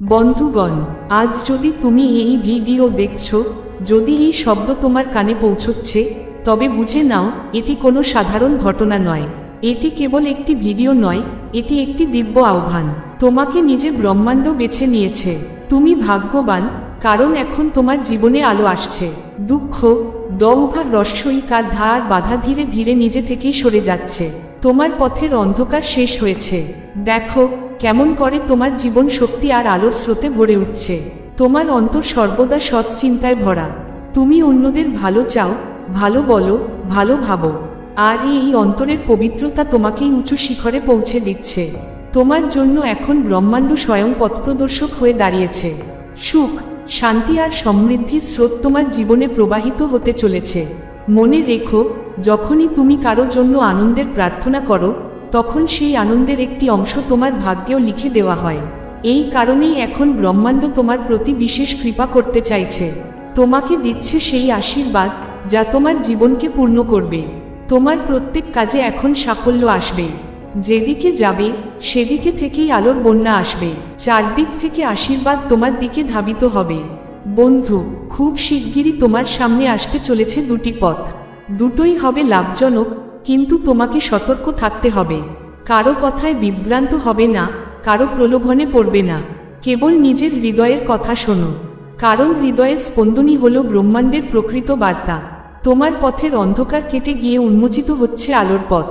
বন্ধুগণ, আজ যদি তুমি এই ভিডিও দেখছ, যদি এই শব্দ তোমার কানে পৌঁছচ্ছে, তবে বুঝে নাও, এটি কোনো সাধারণ ঘটনা নয়। এটি কেবল একটি ভিডিও নয়, এটি একটি দিব্য আহ্বান। তোমাকে নিজে ব্রহ্মাণ্ড বেছে নিয়েছে। তুমি ভাগ্যবান, কারণ এখন তোমার জীবনে আলো আসছে। দুঃখ দৌভার রস্যইকার ধার বাধা ধীরে ধীরে নিজে থেকেই সরে যাচ্ছে। তোমার পথের অন্ধকার শেষ হয়েছে। দেখো কেমন করে তোমার জীবন শক্তি আর আলোর স্রোতে ভরে উঠছে? তোমার অন্তর সর্বদা সৎ চিন্তায় ভরা। তুমি অন্যদের ভালো চাও, ভালো বলো, ভালো ভাবো। আর এই অন্তরের পবিত্রতা তোমাকেই উঁচু শিখরে পৌঁছে দিচ্ছে। তোমার জন্য এখন ব্রহ্মাণ্ড স্বয়ং পথপ্রদর্শক হয়ে দাঁড়িয়েছে। সুখ, শান্তি আর সমৃদ্ধির স্রোত তোমার জীবনে প্রবাহিত হতে চলেছে। মনে রেখো, যখনই তুমি কারও জন্য আনন্দের প্রার্থনা করো তখন সেই আনন্দের একটি অংশ তোমার ভাগ্যেও লিখে দেওয়া হয়। এই কারণেই এখন ব্রহ্মাণ্ড তোমার প্রতি বিশেষ কৃপা করতে চাইছে। তোমাকে দিচ্ছে সেই আশীর্বাদ যা তোমার জীবনকে পূর্ণ করবে। তোমার প্রত্যেক কাজে এখন সাফল্য আসবে। যেদিকে যাবে, সেদিকে থেকেই আলোর বন্যা আসবে। চারদিক থেকে আশীর্বাদ তোমার দিকে ধাবিত হবে। বন্ধু, খুব শিগগিরই তোমার সামনে আসতে চলেছে দুটি পথ। দুটোই হবে লাভজনক কিন্তু তোমাকে সতর্ক থাকতে হবে। কারও কথায় বিভ্রান্ত হবে না, কারও প্রলোভনে পড়বে না। কেবল নিজের হৃদয়ের কথা শোনো। কারণ হৃদয়ের স্পন্দনই হল ব্রহ্মাণ্ডের প্রকৃত বার্তা। তোমার পথের অন্ধকার কেটে গিয়ে উন্মোচিত হচ্ছে আলোর পথ।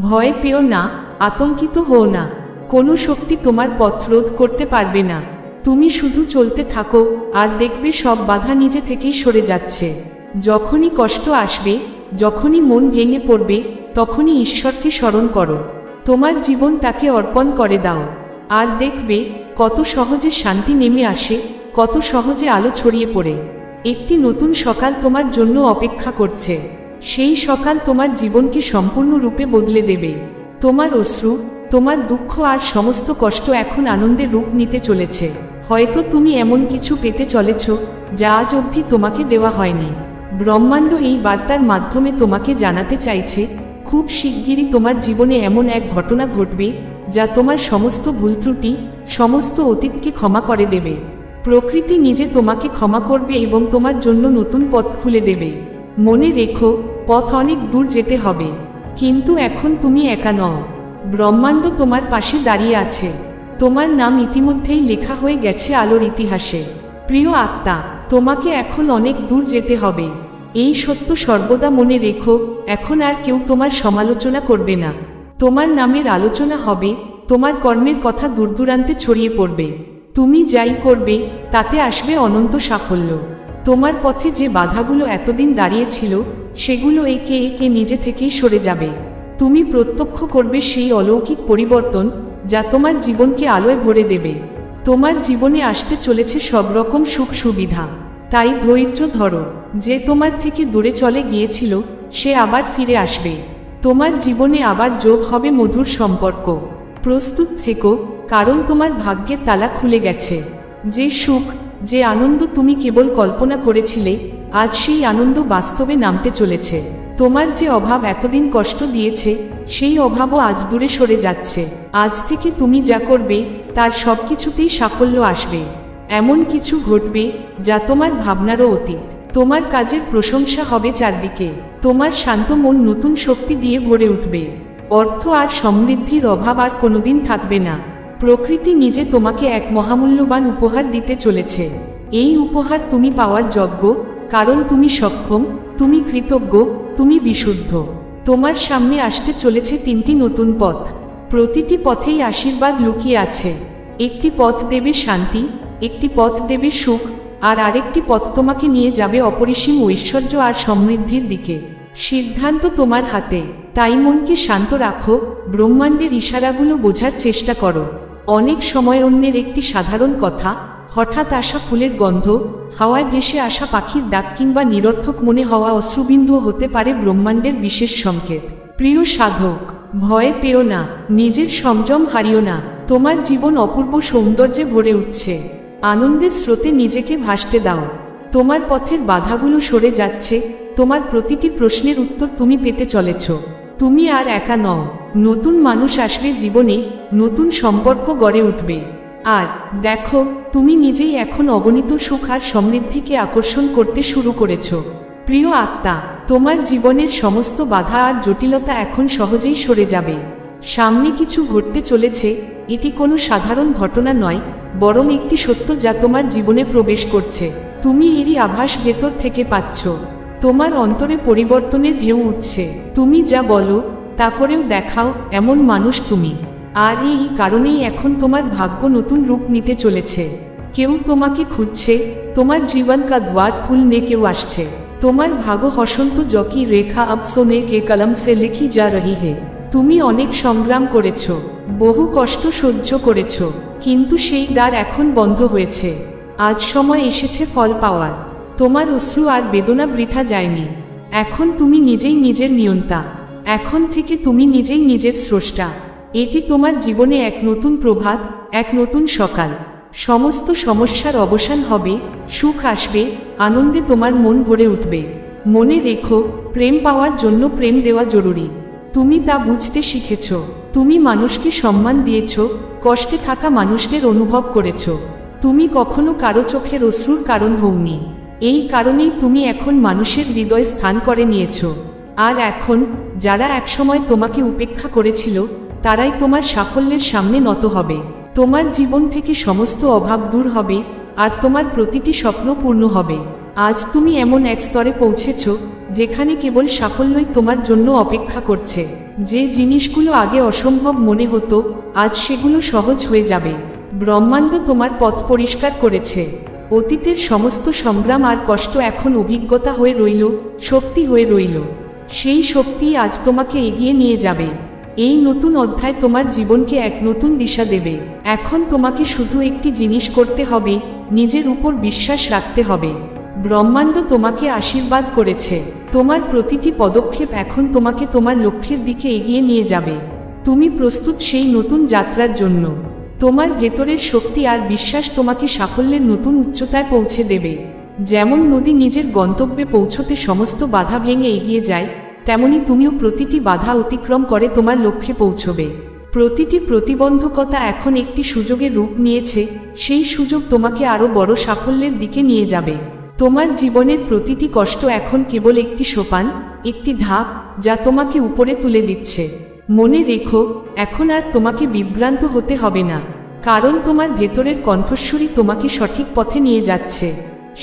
ভয় পেও না, আতঙ্কিত হও না। কোনো শক্তি তোমার পথ রোধ করতে পারবে না। তুমি শুধু চলতে থাকো, আর দেখবে সব বাধা নিজে থেকেই সরে যাচ্ছে। যখনই কষ্ট আসবে যখনই মন ভেঙে পড়বে, তখনই ঈশ্বরকে স্মরণ করো। তোমার জীবন তাকে অর্পণ করে দাও। আর দেখবে, কত সহজে শান্তি নেমে আসে, কত সহজে আলো ছড়িয়ে পড়ে। একটি নতুন সকাল তোমার জন্য অপেক্ষা করছে। সেই সকাল তোমার জীবনকে সম্পূর্ণরূপে বদলে দেবে। তোমার অশ্রু, তোমার দুঃখ আর সমস্ত কষ্ট এখন আনন্দের রূপ নিতে চলেছে। হয়তো তুমি এমন কিছু পেতে চলেছ, যা আজ অবধি তোমাকে দেওয়া হয়নি। ব্রহ্মাণ্ড এই বার্তার মাধ্যমে তোমাকে জানাতে চাইছে, খুব শিগগিরই তোমার জীবনে এমন এক ঘটনা ঘটবে, যা তোমার সমস্ত ভুল ত্রুটি, সমস্ত অতীতকে ক্ষমা করে দেবে। প্রকৃতি নিজে তোমাকে ক্ষমা করবে এবং তোমার জন্য নতুন পথ খুলে দেবে। মনে রেখো, পথ অনেক দূর যেতে হবে। কিন্তু এখন তুমি একা নও। ব্রহ্মাণ্ড তোমার পাশে দাঁড়িয়ে আছে। তোমার নাম ইতিমধ্যেই লেখা হয়ে গেছে আলোর ইতিহাসে। প্রিয় আত্মা তোমাকে এখন অনেক দূর যেতে হবে। এই সত্য সর্বদা মনে রেখো, এখন আর কেউ তোমার সমালোচনা করবে না। তোমার নামের আলোচনা হবে, তোমার কর্মের কথা দূরদূরান্তে ছড়িয়ে পড়বে। তুমি যাই করবে, তাতে আসবে অনন্ত সাফল্য। তোমার পথে যে বাধাগুলো এতদিন দাঁড়িয়েছিল, সেগুলো একে একে নিজে থেকেই সরে যাবে। তুমি প্রত্যক্ষ করবে সেই অলৌকিক পরিবর্তন, যা তোমার জীবনকে আলোয় ভরে দেবে। তোমার জীবনে আসতে চলেছে সব রকম সুখ সুবিধা। তাই ধৈর্য ধরো। যে তোমার থেকে দূরে চলে গিয়েছিল, সে আবার ফিরে আসবে। তোমার জীবনে আবার যোগ হবে মধুর সম্পর্ক। প্রস্তুত থেকো, কারণ তোমার ভাগ্যের তালা খুলে গেছে। যে সুখ, যে আনন্দ তুমি কেবল কল্পনা করেছিলে, আজ সেই আনন্দ বাস্তবে নামতে চলেছে। তোমার যে অভাব এতদিন কষ্ট দিয়েছে, সেই অভাবও আজ দূরে সরে যাচ্ছে। আজ থেকে তুমি যা করবে তার সব কিছুতেই সাফল্য আসবে। এমন কিছু ঘটবে যা তোমার ভাবনারও অতীত। তোমার কাজের প্রশংসা হবে চারদিকে। তোমার শান্ত মন নতুন শক্তি দিয়ে ভরে উঠবে। অর্থ আর সমৃদ্ধির অভাব আর কোনোদিন থাকবে না। প্রকৃতি নিজে তোমাকে এক মহামূল্যবান উপহার দিতে চলেছে। এই উপহার তুমি পাওয়ার যোগ্য কারণ তুমি সক্ষম, তুমি কৃতজ্ঞ, তুমি বিশুদ্ধ। তোমার সামনে আসতে চলেছে তিনটি নতুন পথ। প্রতিটি পথেই আশীর্বাদ লুকিয়ে আছে। একটি পথ দেবে শান্তি, একটি পথ দেবে সুখ, আর আরেকটি পথ তোমাকে নিয়ে যাবে অপরিসীম ঐশ্বর্য আর সমৃদ্ধির দিকে। সিদ্ধান্ত তোমার হাতে। তাই মনকে শান্ত রাখো, ব্রহ্মাণ্ডের ইশারাগুলো বোঝার চেষ্টা করো। অনেক সময় অন্যের একটি সাধারণ কথা, হঠাৎ আসা ফুলের গন্ধ, হাওয়ায় ভেসে আসা পাখির ডাক কিংবা নিরর্থক মনে হওয়া অশ্রুবিন্দুও হতে পারে ব্রহ্মাণ্ডের বিশেষ সংকেত। প্রিয় সাধক ভয় পেও না, নিজের সংযম হারিও না, তোমার জীবন অপূর্ব সৌন্দর্যে ভরে উঠছে। আনন্দের স্রোতে নিজেকে ভাসতে দাও। তোমার পথের বাধাগুলো সরে যাচ্ছে, তোমার প্রতিটি প্রশ্নের উত্তর তুমি পেতে চলেছ। তুমি আর একা নও, নতুন মানুষ আসবে জীবনে নতুন সম্পর্ক গড়ে উঠবে। আর দেখো, তুমি নিজেই এখন অগণিত সুখ আর সমৃদ্ধিকে আকর্ষণ করতে শুরু করেছ। প্রিয় আত্মা, তোমার জীবনের সমস্ত বাধা আর জটিলতা এখন সহজেই সরে যাবে। সামনে কিছু ঘটতে চলেছে, এটি কোনো সাধারণ ঘটনা নয়, বরং একটি সত্য যা তোমার জীবনে প্রবেশ করছে। তুমি এরই আভাস ভেতর থেকে পাচ্ছ। তোমার অন্তরে পরিবর্তনের ঢেউ উঠছে। তুমি যা বলো, তা করেও দেখাও, এমন মানুষ তুমি। আর এই কারণেই এখন তোমার ভাগ্য নতুন রূপ নিতে চলেছে। কেউ তোমাকে খুঁজছে, তোমার জীবন কা দ্বার খুলনে কেউ আসছে। তোমার ভাগ হসন্ত জকি রেখা আপসোনে কে কলম সে লিখি যা রহি হে। তুমি অনেক সংগ্রাম করেছ, বহু কষ্ট সহ্য করেছ, কিন্তু সেই দ্বার এখন বন্ধ হয়েছে। আজ সময় এসেছে ফল পাওয়ার। তোমার অশ্রু আর বেদনা বৃথা যায়নি। এখন তুমি নিজেই নিজের নিয়ন্তা। এখন থেকে তুমি নিজেই নিজের স্রষ্টা। এটি তোমার জীবনে এক নতুন প্রভাত, এক নতুন সকাল। সমস্ত সমস্যার অবসান হবে, সুখ আসবে, আনন্দে তোমার মন ভরে উঠবে। মনে রেখো, প্রেম পাওয়ার জন্য প্রেম দেওয়া জরুরি। তুমি তা বুঝতে শিখেছ, তুমি মানুষকে সম্মান দিয়েছ, কষ্টে থাকা মানুষদের অনুভব করেছ। তুমি কখনো কারও চোখের অশ্রুর কারণ হওনি। এই কারণেই তুমি এখন মানুষের হৃদয় স্থান করে নিয়েছ। আর এখন, যারা একসময় তোমাকে উপেক্ষা করেছিল, তারাই তোমার সাফল্যের সামনে নত হবে। তোমার জীবন থেকে সমস্ত অভাব দূর হবে, আর তোমার প্রতিটি স্বপ্ন পূর্ণ হবে। আজ তুমি এমন এক স্তরে পৌঁছেছ, যেখানে কেবল সাফল্যই তোমার জন্য অপেক্ষা করছে। যে জিনিসগুলো আগে অসম্ভব মনে হতো, আজ সেগুলো সহজ হয়ে যাবে। ব্রহ্মাণ্ড তোমার পথ পরিষ্কার করেছে। অতীতের সমস্ত সংগ্রাম আর কষ্ট এখন অভিজ্ঞতা হয়ে রইল, শক্তি হয়ে রইল। সেই শক্তি আজ তোমাকে এগিয়ে নিয়ে যাবে। এই নতুন অধ্যায় তোমার জীবনকে এক নতুন দিশা দেবে। এখন তোমাকে শুধু একটি জিনিস করতে হবে, নিজের উপর বিশ্বাস রাখতে হবে। ব্রহ্মাণ্ড তোমাকে আশীর্বাদ করেছে। তোমার প্রতিটি পদক্ষেপ এখন তোমাকে তোমার লক্ষ্যের দিকে এগিয়ে নিয়ে যাবে। তুমি প্রস্তুত সেই নতুন যাত্রার জন্য। তোমার ভেতরের শক্তি আর বিশ্বাস তোমাকে সাফল্যের নতুন উচ্চতায় পৌঁছে দেবে। যেমন নদী নিজের গন্তব্যে পৌঁছতে সমস্ত বাধা ভেঙে এগিয়ে যায় তেমনি তুমিও প্রতিটি বাধা অতিক্রম করে তোমার লক্ষ্যে পৌঁছবে। প্রতিটি প্রতিবন্ধকতা এখন একটি সুযোগের রূপ নিয়েছে, সেই সুযোগ তোমাকে আরও বড় সাফল্যের দিকে নিয়ে যাবে। তোমার জীবনের প্রতিটি কষ্ট এখন কেবল একটি সোপান, একটি ধাপ, যা তোমাকে উপরে তুলে দিচ্ছে। মনে রেখো, এখন আর তোমাকে বিভ্রান্ত হতে হবে না, কারণ তোমার ভেতরের কণ্ঠস্বরী তোমাকে সঠিক পথে নিয়ে যাচ্ছে।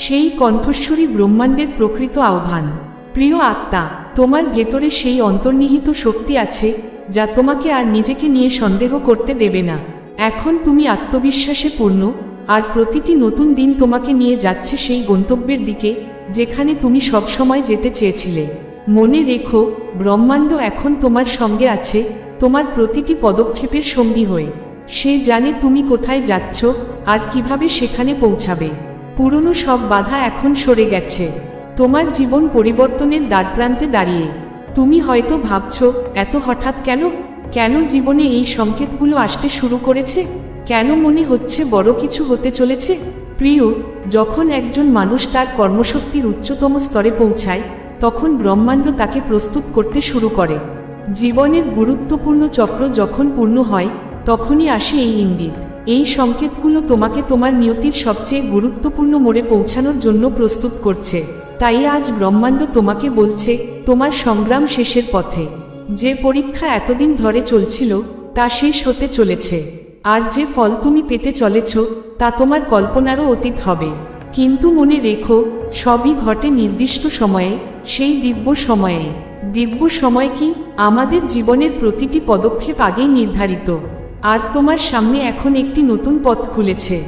সেই কণ্ঠস্বরী ব্রহ্মাণ্ডের প্রকৃত আহ্বান। প্রিয় আত্মা, তোমার ভেতরে সেই অন্তর্নিহিত শক্তি আছে, যা তোমাকে আর নিজেকে নিয়ে সন্দেহ করতে দেবে না। এখন তুমি আত্মবিশ্বাসে পূর্ণ, আর প্রতিটি নতুন দিন তোমাকে নিয়ে যাচ্ছে সেই গন্তব্যের দিকে, যেখানে তুমি সবসময় যেতে চেয়েছিলে। মনে রেখো, ব্রহ্মাণ্ড এখন তোমার সঙ্গে আছে, তোমার প্রতিটি পদক্ষেপের সঙ্গী হয়ে। সে জানে তুমি কোথায় যাচ্ছ, আর কীভাবে সেখানে পৌঁছাবে। পুরনো সব বাধা এখন সরে গেছে। তোমার জীবন পরিবর্তনের দ্বারপ্রান্তে দাঁড়িয়ে। তুমি হয়তো ভাবছ, এত হঠাৎ কেন? কেন জীবনে এই সংকেতগুলো আসতে শুরু করেছে? কেন মনে হচ্ছে বড় কিছু হতে চলেছে? প্রিয়, যখন একজন মানুষ তার কর্মশক্তির উচ্চতম স্তরে পৌঁছায়, তখন ব্রহ্মাণ্ড তাকে প্রস্তুত করতে শুরু করে। জীবনের গুরুত্বপূর্ণ চক্র যখন পূর্ণ হয়, তখনই আসে এই ইঙ্গিত। এই সংকেতগুলো তোমাকে তোমার নিয়তির সবচেয়ে গুরুত্বপূর্ণ মোড়ে পৌঁছানোর জন্য প্রস্তুত করছে। তাই আজ ব্রহ্মাণ্ড তোমাকে বলছে, তোমার সংগ্রাম শেষের পথে। যে পরীক্ষা এতদিন ধরে চলছিল, তা শেষ হতে চলেছে। আর যে ফল তুমি পেতে চলেছ, তা তোমার কল্পনারও অতীত হবে। কিন্তু মনে রেখো, সবই ঘটে নির্দিষ্ট সময়ে, সেই দিব্য সময়ে। দিব্য সময় কি আমাদের জীবনের প্রতিটি পদক্ষেপ আগেই নির্ধারিত। আর তোমার সামনে এখন একটি নতুন পথ খুলেছে।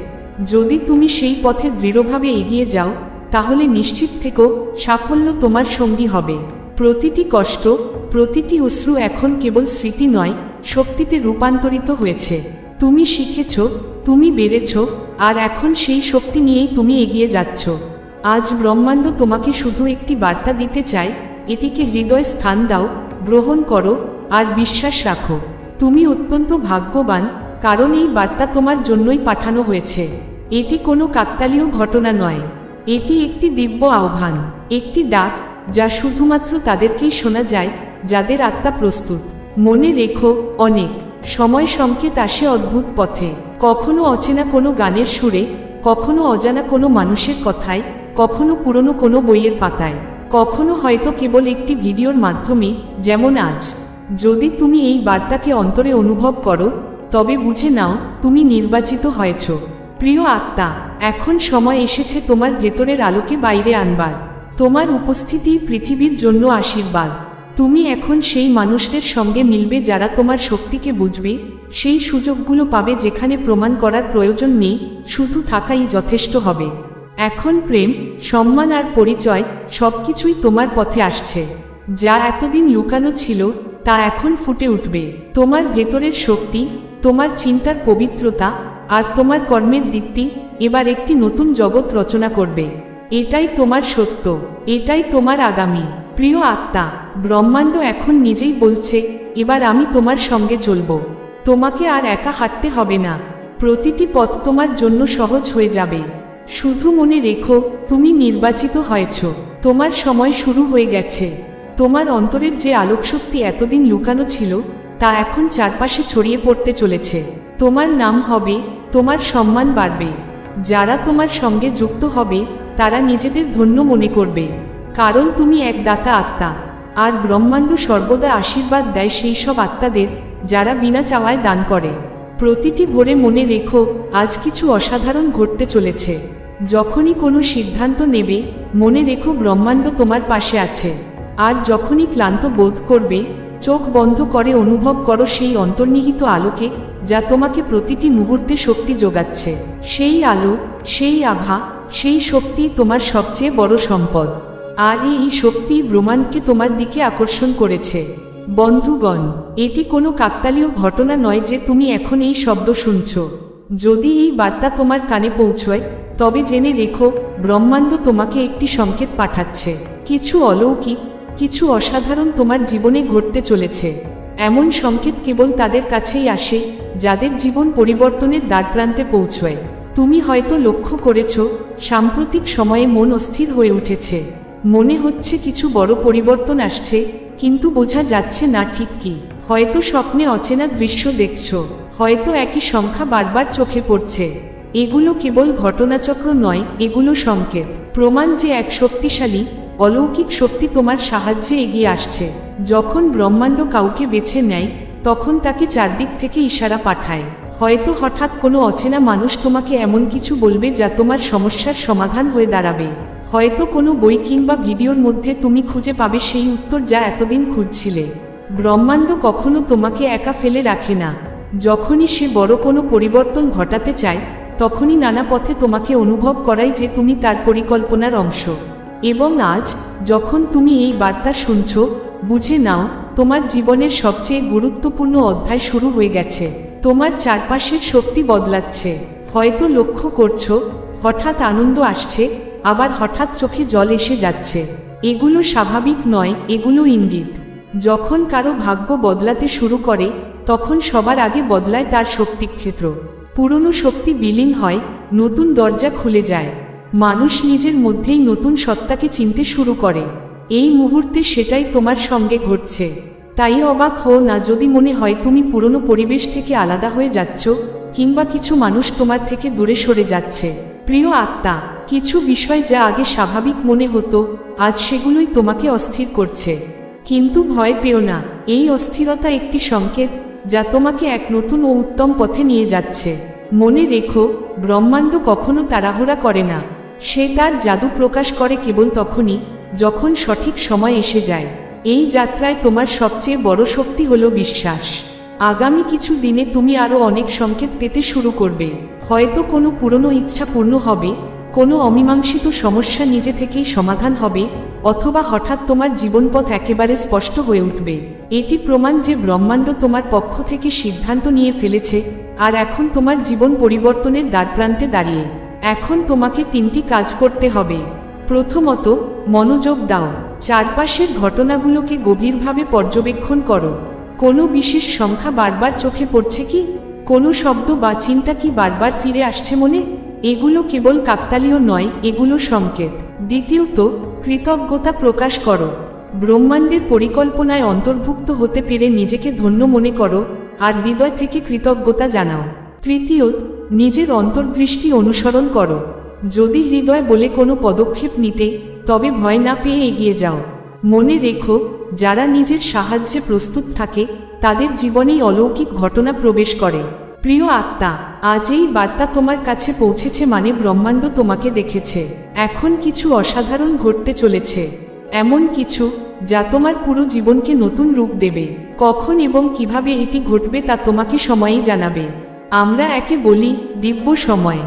যদি তুমি সেই পথে দৃঢ়ভাবে এগিয়ে যাও তাহলে নিশ্চিত থেকো সাফল্য তোমার সঙ্গী হবে। প্রতিটি কষ্ট, প্রতিটি অশ্রু এখন কেবল স্মৃতি নয়, শক্তিতে রূপান্তরিত হয়েছে। তুমি শিখেছ, তুমি বেড়েছ, আর এখন সেই শক্তি নিয়েই তুমি এগিয়ে যাচ্ছ। আজ ব্রহ্মাণ্ড তোমাকে শুধু একটি বার্তা দিতে চায়, এটিকে হৃদয় স্থান দাও, গ্রহণ করো, আর বিশ্বাস রাখো। তুমি অত্যন্ত ভাগ্যবান, কারণ এই বার্তা তোমার জন্যই পাঠানো হয়েছে। এটি কোনো কাকতালীয় ঘটনা নয়। এটি একটি দিব্য আহ্বান, একটি ডাক যা শুধুমাত্র তাদেরকেই শোনা যায়, যাদের আত্মা প্রস্তুত। মনে রেখো, অনেক। সময় সংকেত আসে অদ্ভুত পথে। কখনো অচেনা কোনো গানের সুরে, কখনো অজানা কোনো মানুষের কথায়, কখনো পুরনো কোনো বইয়ের পাতায়। কখনো হয়তো কেবল একটি ভিডিওর মাধ্যমে, যেমন আজ। যদি তুমি এই বার্তাকে অন্তরে অনুভব করো, তবে বুঝে নাও, তুমি নির্বাচিত হয়েছ। প্রিয় আত্মা, এখন সময় এসেছে তোমার ভেতরের আলোকে বাইরে আনবার। তোমার উপস্থিতি পৃথিবীর জন্য আশীর্বাদ। তুমি এখন সেই মানুষদের সঙ্গে মিলবে যারা তোমার শক্তিকে বুঝবে, সেই সুযোগগুলো পাবে যেখানে প্রমাণ করার প্রয়োজন নেই, শুধু থাকাই যথেষ্ট হবে। এখন প্রেম, সম্মান আর পরিচয় সবকিছুই তোমার পথে আসছে। যা এতদিন লুকানো ছিল, তা এখন ফুটে উঠবে। তোমার ভেতরের শক্তি, তোমার চিন্তার পবিত্রতা আর তোমার কর্মের দিকটি এবার একটি নতুন জগৎ রচনা করবে। এটাই তোমার সত্য, এটাই তোমার আগামী। প্রিয় আত্মা, ব্রহ্মাণ্ড এখন নিজেই বলছে, এবার আমি তোমার সঙ্গে চলব। তোমাকে আর একা হাঁটতে হবে না। প্রতিটি পথ তোমার জন্য সহজ হয়ে যাবে। শুধু মনে রেখো, তুমি নির্বাচিত হয়েছ। তোমার সময় শুরু হয়ে গেছে। তোমার অন্তরের যে আলোকশক্তি এতদিন লুকানো ছিল, তা এখন চারপাশে ছড়িয়ে পড়তে চলেছে। তোমার নাম হবে তোমার সম্মান বাড়বে। যারা তোমার সঙ্গে যুক্ত হবে, তারা নিজেদের ধন্য মনে করবে। কারণ তুমি এক দাতা আত্মা। আর ব্রহ্মাণ্ড সর্বদা আশীর্বাদ দেয় সেই সব আত্মাদের, যারা বিনা চাওয়ায় দান করে। প্রতিটি ভোরে মনে রেখো, আজ কিছু অসাধারণ ঘটতে চলেছে। যখনই কোনো সিদ্ধান্ত নেবে, মনে রেখো ব্রহ্মাণ্ড তোমার পাশে আছে। আর যখনই ক্লান্ত বোধ করবে, চোখ বন্ধ করে অনুভব করো সেই অন্তর্নিহিত আলোকে যা তোমাকে প্রতিটি মুহূর্তে শক্তি যোগাচ্ছে। সেই আলো, সেই আভা, সেই শক্তি তোমার সবচেয়ে বড় সম্পদ। আর এই শক্তি ব্রহ্মাণ্ডকে তোমার দিকে আকর্ষণ করেছে। বন্ধুগণ, এটি কোনো কাকতালীয় ঘটনা নয় যে তুমি এখন এই শব্দ শুনছ। যদি এই বার্তা তোমার কানে পৌঁছয়, তবে জেনে রেখো, ব্রহ্মাণ্ড তোমাকে একটি সংকেত পাঠাচ্ছে। কিছু অলৌকিক, কিছু অসাধারণ তোমার জীবনে ঘটতে চলেছে। এমন সংকেত কেবল তাদের কাছেই আসে যাদের জীবন পরিবর্তনের দ্বারপ্রান্তে পৌঁছয়। তুমি হয়তো লক্ষ্য করেছ, সাম্প্রতিক সময়ে মন অস্থির হয়ে উঠেছে। মনে হচ্ছে কিছু বড় পরিবর্তন আসছে, কিন্তু বোঝা যাচ্ছে না ঠিক কি। হয়তো স্বপ্নে অচেনা দৃশ্য দেখছ, হয়তো একই সংখ্যা বারবার চোখে পড়ছে। এগুলো কেবল ঘটনাচক্র নয়, এগুলো সংকেত। প্রমাণ যে এক শক্তিশালী, অলৌকিক শক্তি তোমার সাহায্যে এগিয়ে আসছে। যখন ব্রহ্মাণ্ড কাউকে বেছে নেয় তখন তাকে চারদিক থেকে ইশারা পাঠায়। হয়তো হঠাৎ কোনো অচেনা মানুষ তোমাকে এমন কিছু বলবে যা তোমার সমস্যার সমাধান হয়ে দাঁড়াবে। হয়তো কোনো বই কিংবা ভিডিওর মধ্যে তুমি খুঁজে পাবে সেই উত্তর যা এতদিন খুঁজছিলে। ব্রহ্মাণ্ড কখনো তোমাকে একা ফেলে রাখে না। যখনই সে বড় কোনো পরিবর্তন ঘটাতে চায়, তখনই নানা পথে তোমাকে অনুভব করাই যে তুমি তার পরিকল্পনার অংশ। এবং আজ, যখন তুমি এই বার্তা শুনছ, বুঝে নাও তোমার জীবনের সবচেয়ে গুরুত্বপূর্ণ অধ্যায় শুরু হয়ে গেছে। তোমার চারপাশের শক্তি বদলাচ্ছে। হয়তো লক্ষ্য করছ, হঠাৎ আনন্দ আসছে, আবার হঠাৎ চোখে জল এসে যাচ্ছে। এগুলো স্বাভাবিক নয়, এগুলো ইঙ্গিত। যখন কারও ভাগ্য বদলাতে শুরু করে, তখন সবার আগে বদলায় তার শক্তিক্ষেত্র পুরনো শক্তি বিলীন হয়, নতুন দরজা খুলে যায়। মানুষ নিজের মধ্যেই নতুন সত্তাকে চিনতে শুরু করে। এই মুহূর্তে সেটাই তোমার সঙ্গে ঘটছে। তাই অবাক হও না যদি মনে হয় তুমি পুরনো পরিবেশ থেকে আলাদা হয়ে যাচ্ছ, কিংবা কিছু মানুষ তোমার থেকে দূরে সরে যাচ্ছে। প্রিয় আত্মা, কিছু বিষয় যা আগে স্বাভাবিক মনে হতো, আজ সেগুলোই তোমাকে অস্থির করছে। কিন্তু ভয় পেও না, এই অস্থিরতা একটি সংকেত, যা তোমাকে এক নতুন ও উত্তম পথে নিয়ে যাচ্ছে। মনে রেখো, ব্রহ্মাণ্ড কখনো তাড়াহুড়া করে না। সে তার জাদু প্রকাশ করে কেবল তখনই যখন সঠিক সময় এসে যায়, এই যাত্রায় তোমার সবচেয়ে বড় শক্তি হলো বিশ্বাস। আগামী কিছু দিনে তুমি আরও অনেক সংকেত পেতে শুরু করবে। হয়তো কোনো পুরনো ইচ্ছা পূর্ণ হবে, কোনো অমীমাংসিত সমস্যা নিজে থেকেই সমাধান হবে, অথবা হঠাৎ তোমার জীবনপথ একেবারে স্পষ্ট হয়ে উঠবে। এটি প্রমাণ যে ব্রহ্মাণ্ড তোমার পক্ষ থেকে সিদ্ধান্ত নিয়ে ফেলেছে, আর এখন তোমার জীবন পরিবর্তনের দ্বারপ্রান্তে দাঁড়িয়ে। এখন তোমাকে তিনটি কাজ করতে হবে। প্রথমত মনোযোগ দাও। চারপাশের ঘটনাগুলোকে গভীরভাবে পর্যবেক্ষণ করো। কোনো বিশেষ সংখ্যা বারবার চোখে পড়ছে কি? কোনো শব্দ বা চিন্তা কি বারবার ফিরে আসছে মনে? এগুলো কেবল কাকতালীয় নয়, এগুলো সংকেত। দ্বিতীয়ত, কৃতজ্ঞতা প্রকাশ করো। ব্রহ্মাণ্ডের পরিকল্পনায় অন্তর্ভুক্ত হতে পেরে নিজেকে ধন্য মনে করো আর হৃদয় থেকে কৃতজ্ঞতা জানাও। তৃতীয়ত, নিজের অন্তর্দৃষ্টি অনুসরণ করো। যদি হৃদয় বলে কোনো পদক্ষেপ নিতে তবে ভয় না পেয়ে এগিয়ে যাও। মনে রেখো, যারা নিজের সাহায্যে প্রস্তুত থাকে, তাদের জীবনেই অলৌকিক ঘটনা প্রবেশ করে। প্রিয় আত্মা, আজ এই বার্তা তোমার কাছে পৌঁছেছে মানে ব্রহ্মাণ্ড তোমাকে দেখেছে। এখন কিছু অসাধারণ ঘটতে চলেছে। এমন কিছু যা তোমার পুরো জীবনকে নতুন রূপ দেবে। কখন এবং কীভাবে এটি ঘটবে তা তোমাকে সময়ই জানাবে। আমরা একে বলি দিব্য সময়।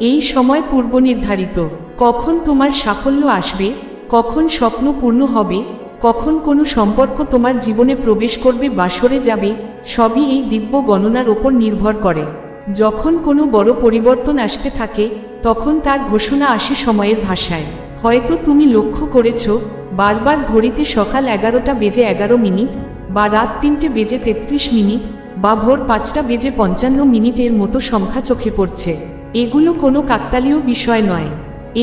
এই সময় পূর্ব নির্ধারিত কখন তোমার সাফল্য আসবে, কখন স্বপ্ন পূর্ণ হবে, কখন কোনো সম্পর্ক তোমার জীবনে প্রবেশ করবে বা সরে যাবে, সবই এই দিব্য গণনার ওপর নির্ভর করে। যখন কোনো বড় পরিবর্তন আসতে থাকে, তখন তার ঘোষণা আসে সময়ের ভাষায়। হয়তো তুমি লক্ষ্য করেছ, বারবার ঘড়িতে সকাল এগারোটা বেজে এগারো মিনিট বা রাত তিনটে বেজে তেত্রিশ মিনিট বা ভোর পাঁচটা বেজে পঞ্চান্ন মিনিটের মতো সংখ্যা চোখে পড়ছে। এগুলো কোনো কাকতালীয় বিষয় নয়।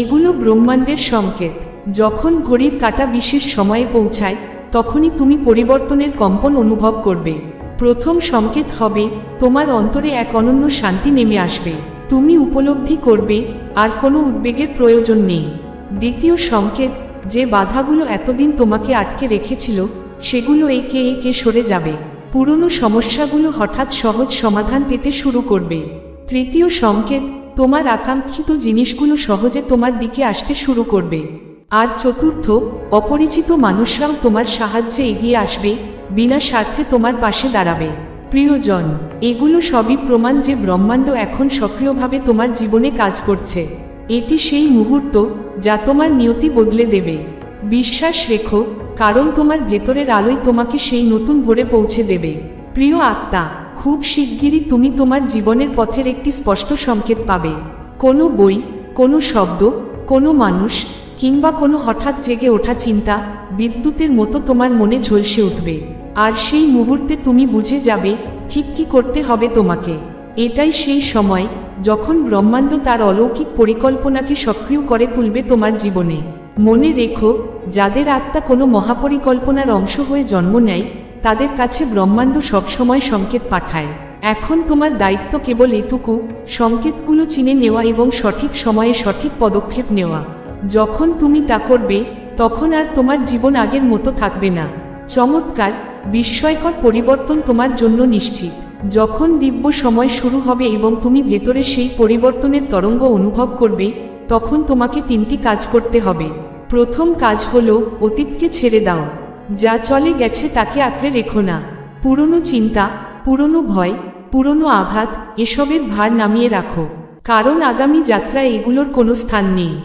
এগুলো ব্রহ্মাণ্ডের সংকেত। যখন ঘড়ির কাটা বিশেষ সময়ে পৌঁছায়, তখনই তুমি পরিবর্তনের কম্পন অনুভব করবে। প্রথম সংকেত হবে, তোমার অন্তরে এক অনন্য শান্তি নেমে আসবে। তুমি উপলব্ধি করবে, আর কোনো উদ্বেগের প্রয়োজন নেই। দ্বিতীয় সংকেত, যে বাধাগুলো এতদিন তোমাকে আটকে রেখেছিল, সেগুলো একে একে সরে যাবে। পুরনো সমস্যাগুলো হঠাৎ সহজ সমাধান পেতে শুরু করবে। তৃতীয় সংকেত তোমার আকাঙ্ক্ষিত জিনিসগুলো সহজে তোমার দিকে আসতে শুরু করবে। আর চতুর্থ, অপরিচিত মানুষরাও তোমার সাহায্যে এগিয়ে আসবে, বিনা স্বার্থে তোমার পাশে দাঁড়াবে। প্রিয়জন, এগুলো সবই প্রমাণ যে ব্রহ্মাণ্ড এখন সক্রিয়ভাবে তোমার জীবনে কাজ করছে। এটি সেই মুহূর্ত যা তোমার নিয়তি বদলে দেবে। বিশ্বাস রেখো, কারণ তোমার ভেতরের আলোই তোমাকে সেই নতুন ভোরে পৌঁছে দেবে। প্রিয় আত্মা খুব শিগগিরই তুমি তোমার জীবনের পথের একটি স্পষ্ট সংকেত পাবে। কোনো বই, কোনো শব্দ, কোনো মানুষ, কিংবা কোনো হঠাৎ জেগে ওঠা চিন্তা, বিদ্যুতের মতো তোমার মনে ঝলসে উঠবে। আর সেই মুহূর্তে তুমি বুঝে যাবে, ঠিক কি করতে হবে তোমাকে। এটাই সেই সময় যখন ব্রহ্মাণ্ড তার অলৌকিক পরিকল্পনাকে সক্রিয় করে তুলবে তোমার জীবনে। মনে রেখো, যাদের আত্মা কোনো মহাপরিকল্পনার অংশ হয়ে জন্ম নেয় তাদের কাছে ব্রহ্মাণ্ড সবসময় সংকেত পাঠায়। এখন তোমার দায়িত্ব কেবল এটুকু, সংকেতগুলো চিনে নেওয়া এবং সঠিক সময়ে সঠিক পদক্ষেপ নেওয়া। যখন তুমি তা করবে, তখন আর তোমার জীবন আগের মতো থাকবে না। চমৎকার, বিস্ময়কর পরিবর্তন তোমার জন্য নিশ্চিত। যখন দিব্য সময় শুরু হবে এবং তুমি ভেতরে সেই পরিবর্তনের তরঙ্গ অনুভব করবে, তখন তোমাকে তিনটি কাজ করতে হবে। প্রথম কাজ হলো, অতীতকে ছেড়ে দাও। যা চলে গেছে তাকে আঁকড়ে রেখো না। পুরনো চিন্তা, পুরনো ভয়, পুরনো আঘাত, এসবের ভার নামিয়ে রাখো। কারণ আগামী যাত্রায় এগুলোর কোনো স্থান নেই।